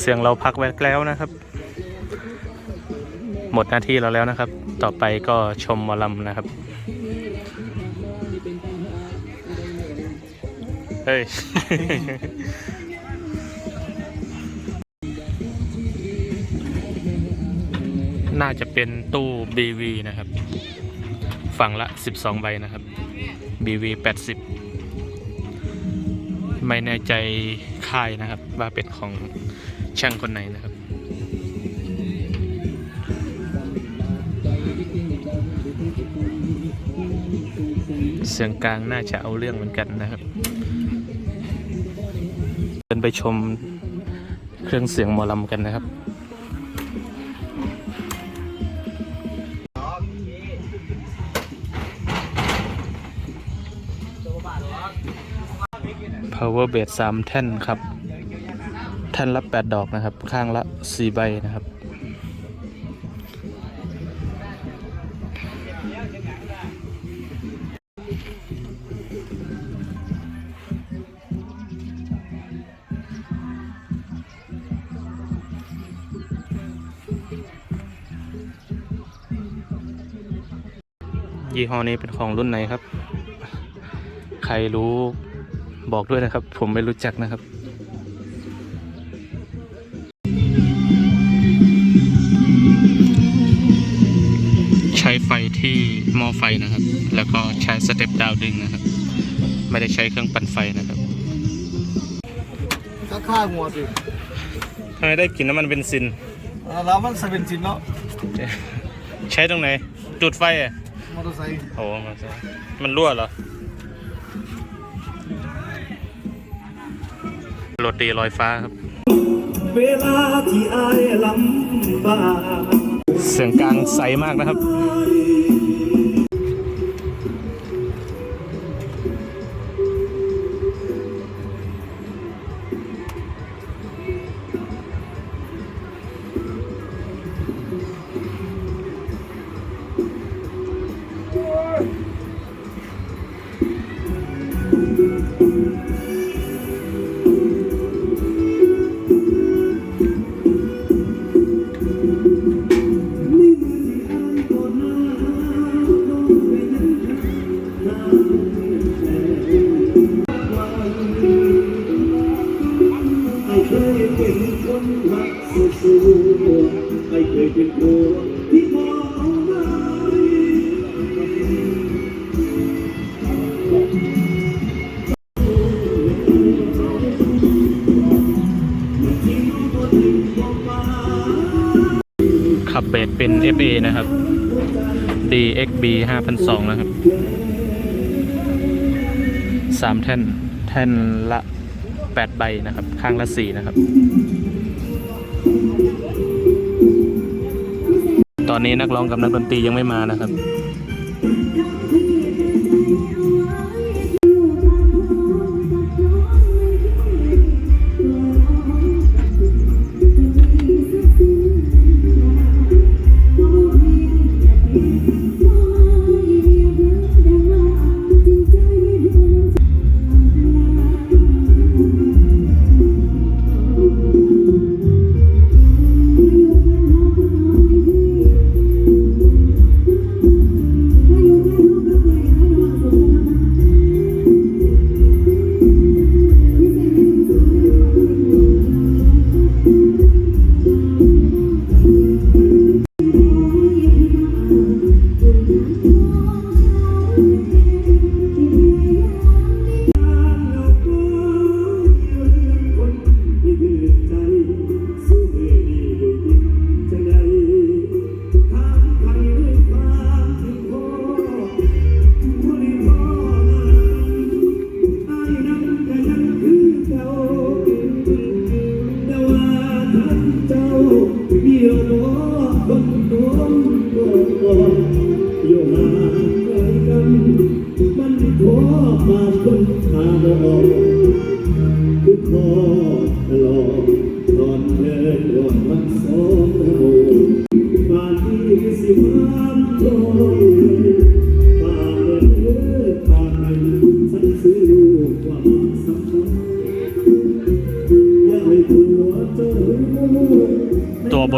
เสียงเราพักไว้แล้วนะครับ หมดหน้าที่เราแล้วนะครับ ต่อไปก็ชมมอลำนะครับ เฮ้ยน่าจะเป็นตู้ BV นะครับ ฝั่งละ 12 ใบนะครับ BV 80 ไม่แน่ใจค่ายนะครับ ว่าเป็นของ ช่างคนไหนนะครับ เสียงกลางน่าจะเอาเรื่องเหมือนกันนะครับ เดินไปชมเครื่องเสียงหมอลำกันนะครับ power b a s 3แท่นครับ ท่นละ8ดอกนะครับ ข้างละ4ใบนะครับ ยี่ห้อนี้เป็นของรุ่นไหนครับ ใครรู้บอกด้วยนะครับ ผมไม่รู้จักนะครับ ที่หม้อไฟนะครับ แล้วก็ใช้สเต็ปดาวดึงนะครับ ไม่ได้ใช้เครื่องปั่นไฟนะครับถ้าค่าหัวสิทำไมได้กลิ่นน้ำมันเบนซินแล้วมันสเปนจินเนาะใช้ตรงไหน จุดไฟอะมอเตอร์ไซค์โอ้มันมันรั่วเหรอโรตีลอยฟ้าครับ เวลาที่อายลำบากเสียงกลางใสมากนะครับ ไ DXB 5002นะครับ3แท่น แท่นละ8ใบนะครับ ข้างละ4นะครับ ตอนนี้นักร้องกับนักดนตรียังไม่มานะครับ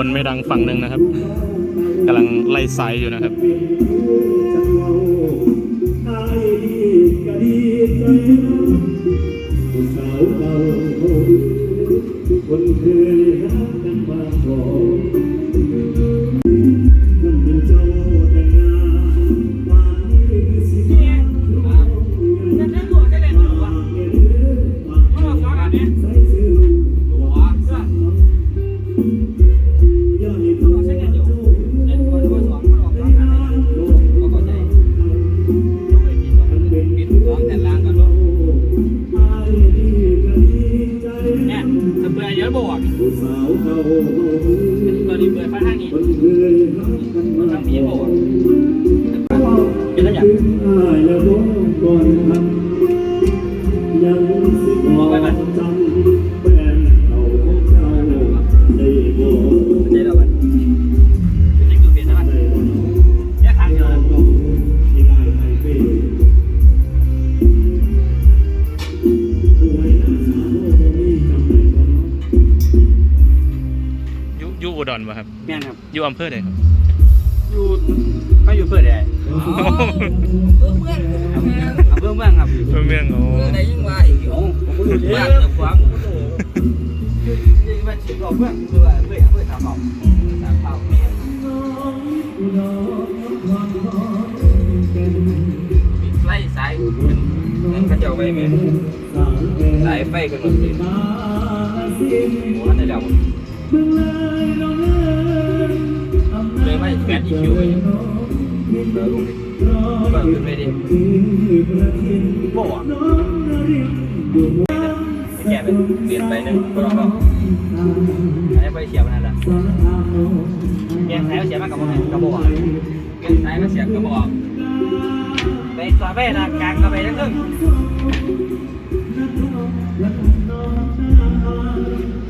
นไม่ดังฝั่งหนึ่งนะครับกำลังไล่สาอยู่นะครับคนเคยรักกันมาก่อน บ่อะตัวดีเบิร์ดฟ้าท่านี่นทางมีบ่อะเป็นแล้วอย่าง baby Đấy fake cái một tiền, Ủa này đọc Đây mày quét đi chiều vậy Đó luôn đi Vâng, tuyệt vời đi Bộ à? Kẹp ấy, biển bay này, có đọc không? Đấy, bay này là Nghe thấy nó xẹp bằng cả bộ này, cả bộ à? Nghe thấy nó xẹp cả bộ à? Vậy xóa về là càng cả về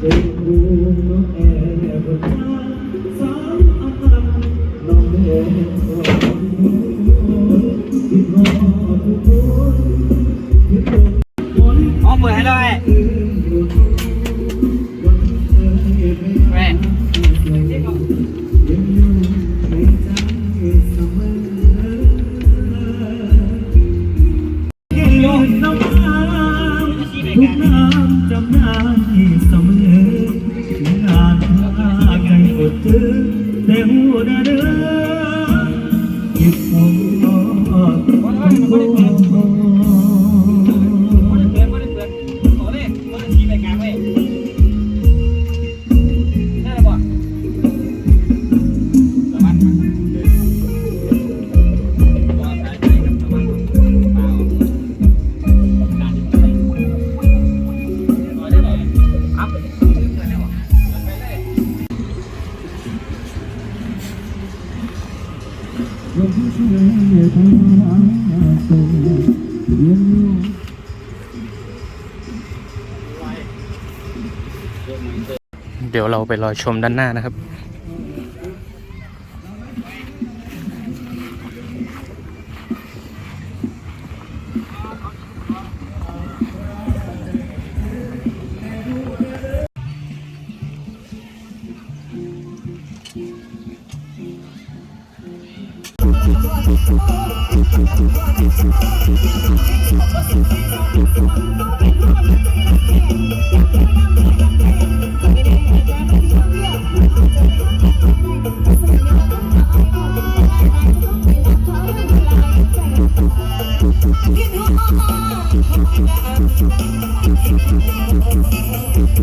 อ๋อเปิดให้ด้ว เดี๋ยวเราไปรอชมด้านหน้านะครับ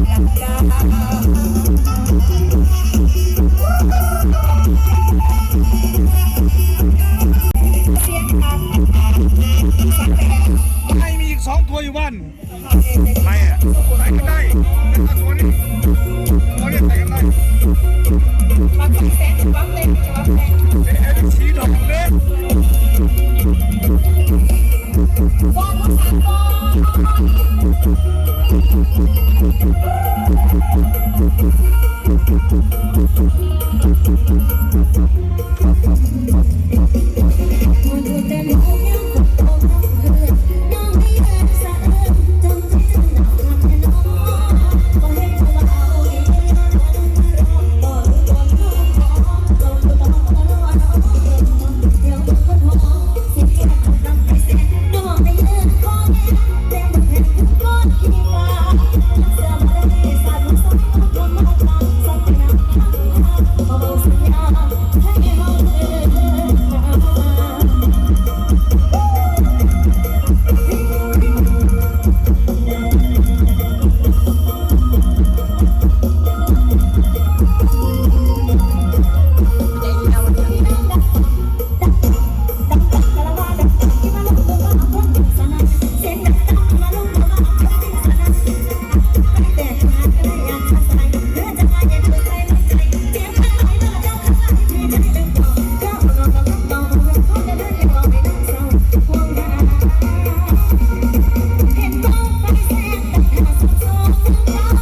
Thank you. Yeah.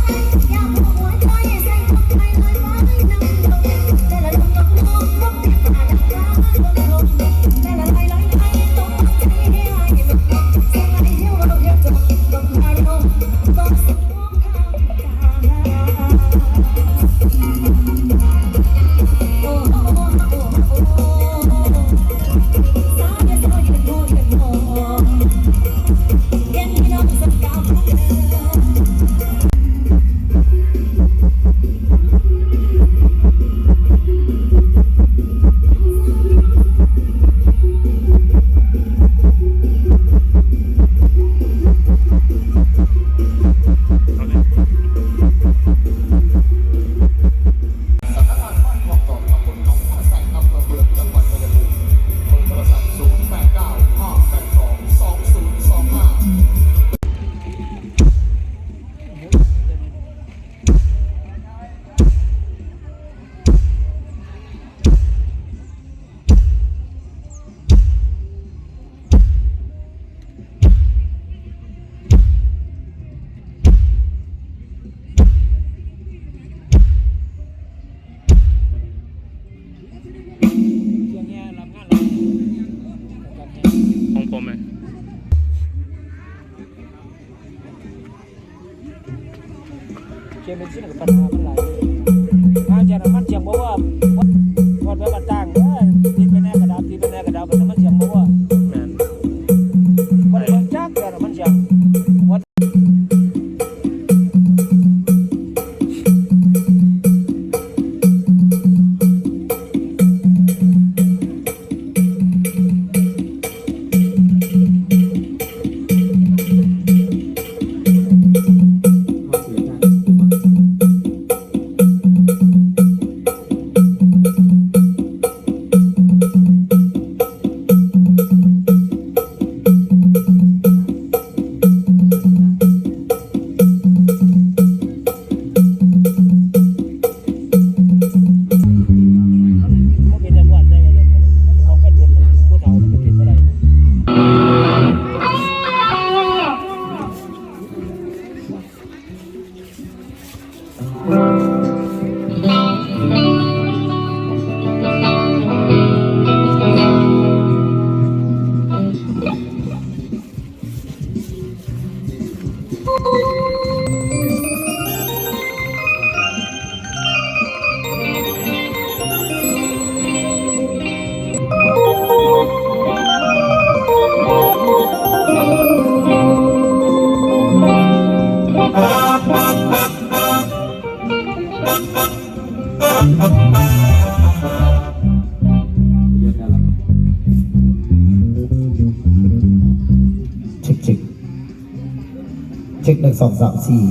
องสามสี่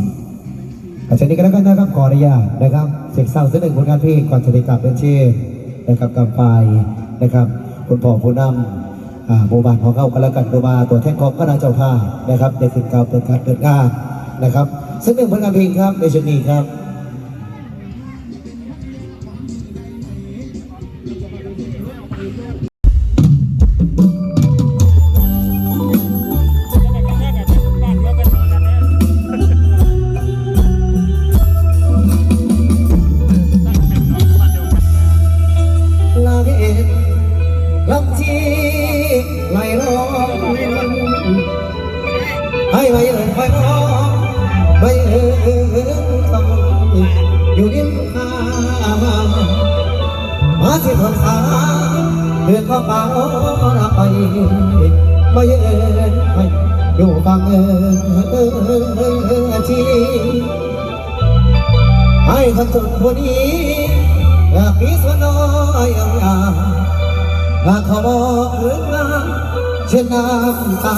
อาจารย์นี้ก็แล้วกันนะครับขออนุญาตนะครับเสียงเศร้าสักหนึ่งผลงานเพลงก่อนจะได้กลับเป็นเช่นนะครับกำปายนะครับคุณพ่อผู้นำโบบานของเขากันแล้วกันตัวมาตัวแท่งของก็นาเจ้าท่านะครับได้ขึ้นกล่าเปิดการเปิดงานนะครับสักหนึ่งผลงานเพลงครับในชุดนี้ครับ หากเขาบอกเรื่องงานเช่นน้ำตา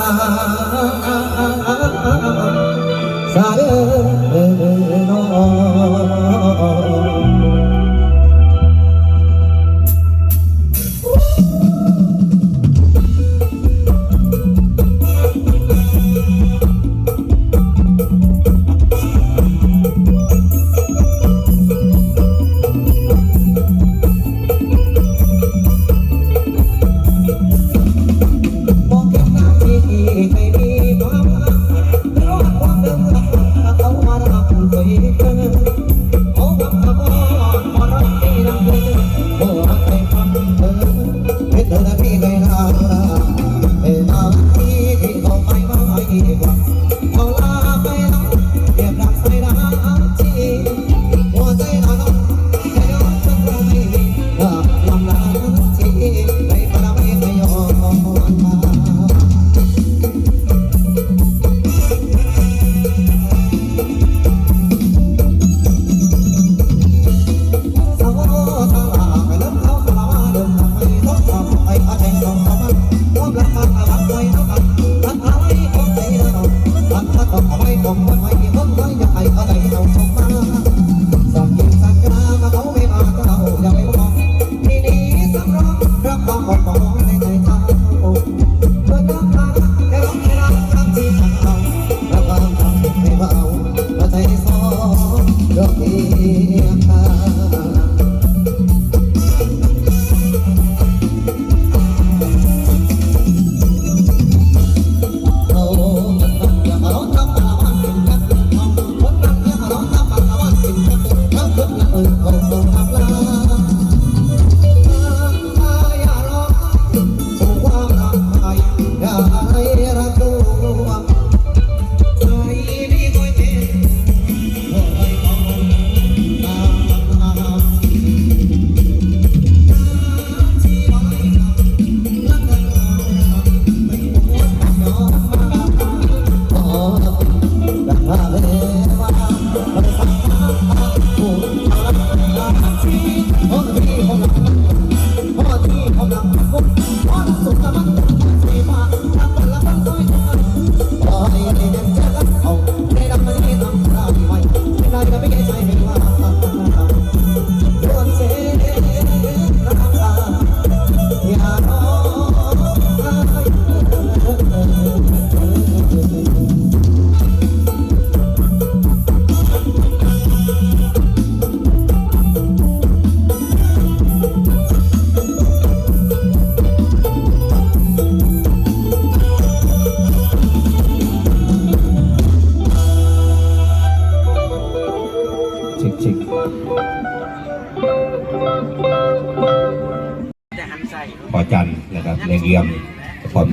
สาเด้อน้อง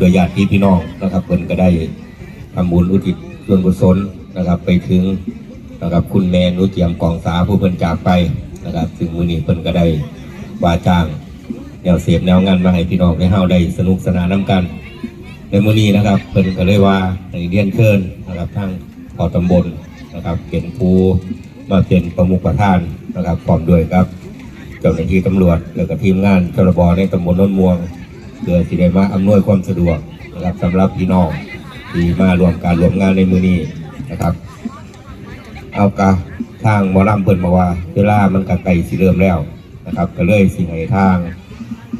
พร้อญาติพี่น้องนะครับเพิ่นก็ได้ทำบุญอุทิศส่วนกุศลนะครับ ไปถึงนะครับคุณแม่นุเจียมกองสาผู้เพิ่นจากไปนะครับ ซึ่งมือนี้เพิ่นก็ได้ว่าจ้างแนวเสียบแนวงานมาให้พี่น้องได้เฮาได้สนุกสนานน้กันในมือนี้นะครับเพิ่นก็เลยว่าในเรียนเชิญนะครับทางพอตำบลนะครับเป็นผู้มาเป็นประมุขประธานนะครับพร้อมด้วยครับเจ้าหน้าที่ตำรวจแล้วก็ทีมงานจรบในตำบลโนนม่วง เพื่อที่ได้มาอำนวยความสะดวกนะครับสำหรับพี่น้องที่มารวมการรวมงานในมือนี้นะครับเอากะทางมอลำเพิ่นมาว่า เวลามันก็ใกล้สิเริ่มแล้วนะครับ ก็เลยสิให้ทาง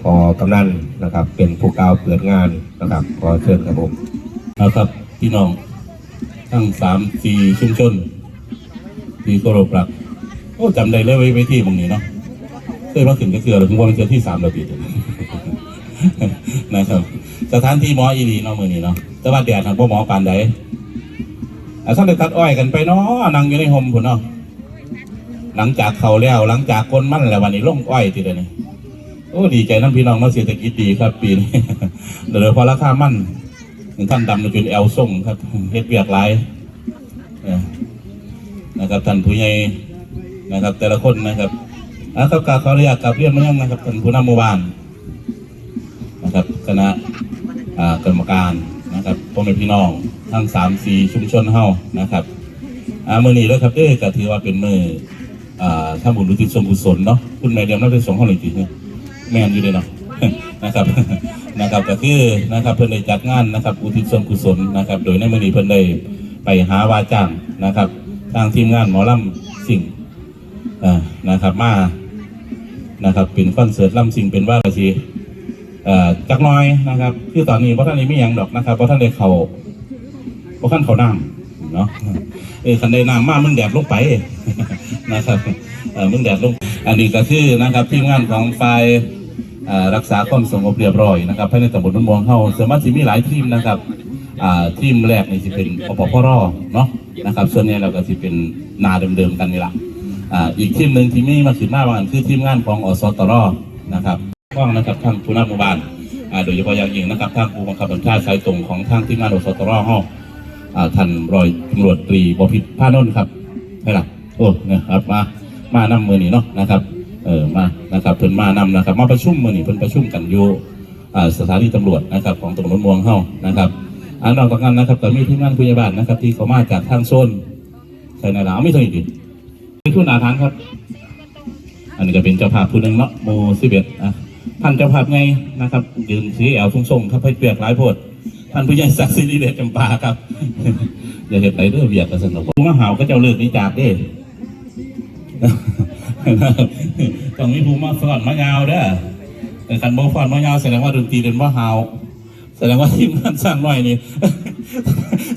พอกำนันนะครับ เป็นผู้กล่าวเปิดงานนะครับขอเชิญครับผมเอาครับพี่น้องทั้งสามสี่ชุมชนที่เคารพรักโอ้จำได้เลยไว้ไว้ที่ตรงนี้เนาะเคยมาขึ้นก็คือเราถึงว่าเป็นเชือที่สามเราปีตัวนี้ นะครับ สถานที่หมออีรีเนาะมือนี้เนาะแต่ว่าแดดทางพวกหมอปานใดอะท่านได้ตัดอ้อยกันไปเนาะนั่งอยู่ในห่มพุ่นเนาะหลังจากเขาแล้วหลังจากคนมั่นแล้ววันนี้ล่งอ้อยทีเดียวนี่โอ้ดีใจน้ำพี่น้องเนาเศรษฐกิจดีครับ ปีนี้เดี๋ยวพอราคามั่นท่านดำจนแอลส่งครับเฮ็ดเวียกหลายนะครับท่านผู้ใหญ่นะครับ แต่ละคนนะครับอะครับกราบขออนุญาตกราบเรียนมายังนะครับท่านผู้นำหมู่บ้าน นะครับคณะกรรมการนะครับพ่อแม่พี่น้องทั้งสามสี่ชุมชนเฮานะครับมือนี้แล้วครับเด้ก็ถือว่าเป็นมืออ่าถ้าบุญอุทิส่วนกุศลเนาะคุณแม่เดียมเราได้ส่งเฮาเลยจริงๆแม่นอยู่เลยเนาะนะครับนะครับก็คือนะครับเพิ่นได้จัดงานนะครับ อุทิศส่วนกุศลนะครับ โดยในมือนี้เพิ่นได้ไปหาวาจ้างนะครับ ทางทีมงานหมอลำสิ่งนะครับมานะครับเป็นคอนเสิร์ตลำสิ่งเป็นว่าสิเอ่อ จักน้อยนะครับ คือตอนนี้เพราะท่านนี้ไม่ยังดอกนะครับเพราะท่านได้เขาเพราะท่านเขาน้ำเนาะเออคันได้น้ำมากมึงแดดลงไปนะครับเออมึงแดดลง อันนี้ก็คือนะครับทีมงานของฝ่ายรักษาความสงบเรียบร้อยนะครับภายในตำบลนุ่นมวงเฮาสามารถสิมีหลายทีมนะครับทีมแรกนี่สิเป็นอปพรเนาะนะครับ ส่วนใหญ่เราก็สิเป็นนาเดิมๆกันนี่แหละอีกทีมหนึ่งที่มีมาขึ้นหน้าบางคือทีมงานของอสตรนะครับ ข้องนะครับทางผู้นำหมู่บ้านอ่าโดยเฉพาะอย่างยิ่งนะครับทางผู้บังคับบัญชาสายตรงของทางทีมงานอสตรเฮาอ่าท่านรอยตำรวจตรีบพิตรพานนท์ครับให้หลับโอ้นะครับมามานำมือนี้เนาะนะครับเออมานะครับเพิ่นมานำนะครับ มาประชุมมือนี้เพิ่นประชุมกันอยู่อ่าสถานีตำรวจนะครับของตำรวจมืองเฮานะครับอันนอกจากนั้นนะครับก็มีทีมงานพยาบาลนะครับ ที่เขามาจากทางโซนใช่ในหลาวไม่ต้องอีกดิเป็นทุนอาทางครับ อันนี้ก็เป็นเจ้าภาพผู้หนึ่งเนาะโมสิเบตอะ ท่านเจ้าภาพไงนะครับยืนสีแอลทรงๆครับให้เปียกหลายโพดท่านผู้ใหญ่ศักดิ์สิริเดชจำปาครับอย่าเห็นไรเด้องเบียดกันสนุกผู้มาหาวก็เจ้าเลิกนี้จากเด้ต้องมีภูมิมาฟอนมายาวเด้อแต่คันบ่ฟอนมายาวแสดงว่าดนตรีเดินว่าฮาวแสดงว่าทีมงานสร้างหน่อยนี่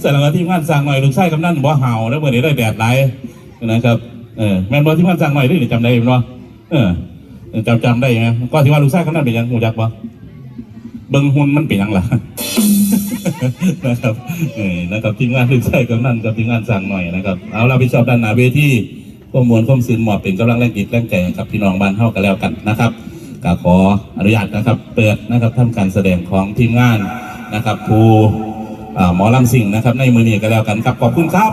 แสดงว่าทีมงานสร้างหน่อยลูกชายกำนันบ่ฮาวแล้วเมื่อนี้ได้แดดไหลนะครับเออแม่นบ่ทีมงานสร้างหน่อยนี่จำได้บ่เออ จำจำได้ไหมก็ที่ว่าลูกชายกำนันเป็นยังหูจักบ่เบิ่งหุ่นมันเป็นยังล่ะนะครับเออนะครับทีมงานลูกชายกำนันกับทีมงานสร้างหน่อยนะครับเอาเราไปชอบด้านหน้าเวทีข้อมูลข้อมซึนหมอบเป็นกำลังแรงจิตแรงใจให้กับพี่น้องบ้านเฮากันแล้วกันนะครับก็ขออนุญาตนะครับ เปิดนะครับทำการแสดงของทีมงานนะครับผู้หมอลำสิงนะครับ ในมือนี้กันแล้วกันครับขอบคุณครับ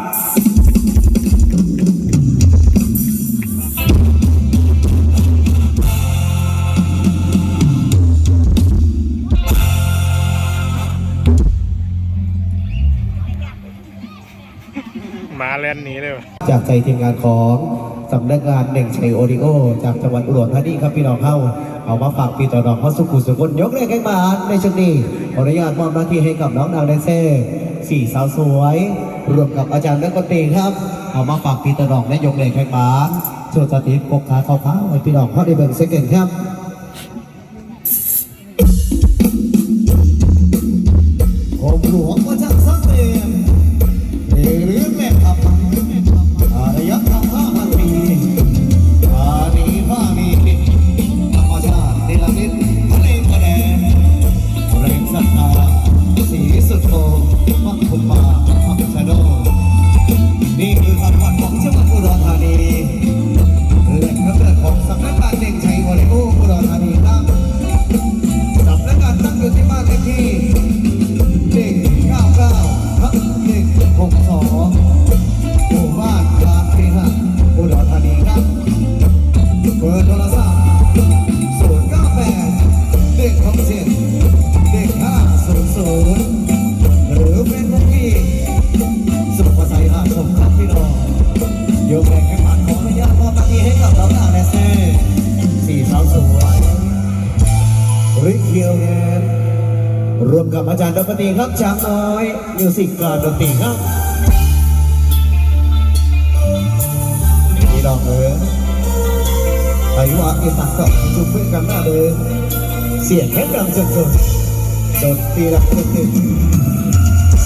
นหนี้เลยจากใจทีมงานของสำนักงานหนึ่งชัยโอริโอ จากจังหวัดอุดรธานีครับพี่น้องเข้าเอามาฝากพี่ต่อน้องเขาสุขุสุกุลยกเลขแข่งบานในช่วงนี้ขออนุญาตมอบหน้าที่ให้กับน้องนางแดนเซ่สี่สาวสวย รวมกับอาจารย์นักดนตรีครับ เอามาฝากพี่ต่อน้องในยกเลขแข่งบานส่วนสติปกขาเข้าขาให้พี่น้องเข้าได้เบิ่งเซ็กเก่งครับ ริเคียวแนนรวมกับอาจารย์ดนตรีครับช้างน้อยมิวสิกกลารดนตรีครับพี่น้องเอ๋ยไอ้ว่าอีตักกับจุ่มเพื่อนกันหน้าเดินเสียงแค่ดังจนจนจนตีละคนหนึ่ง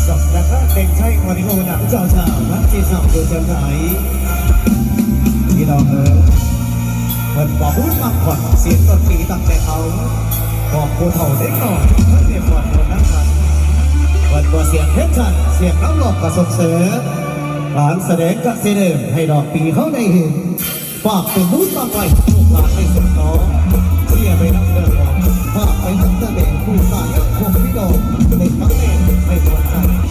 สับนะครับเด็กใช่วันนี้โมหนังเจ้าชาวนักจีสาวโดยจันไทยพี่น้องเอ๋ยมันบอกพูดมากกว่าเสียงดนตรีตั้งแต่เขา บอกผู้เฒ่าเด็กหน่อยเพื่อนเรียกว่าคนนั้นกับวันตัวเสียงเพชรชันเสียงน้ำหลอกกระสบเสือหลานแสดงกับเสดมให้ดอกปีเขาได้เห็นฝากเป็นมุ้งมากไปลูกหลานให้สุดน้องเสียไปนับเดินมองฝากไปนับตะเบงผู้สร้างและคงพี่ดอกในพักเล่นในวันนั้นพี่ดอก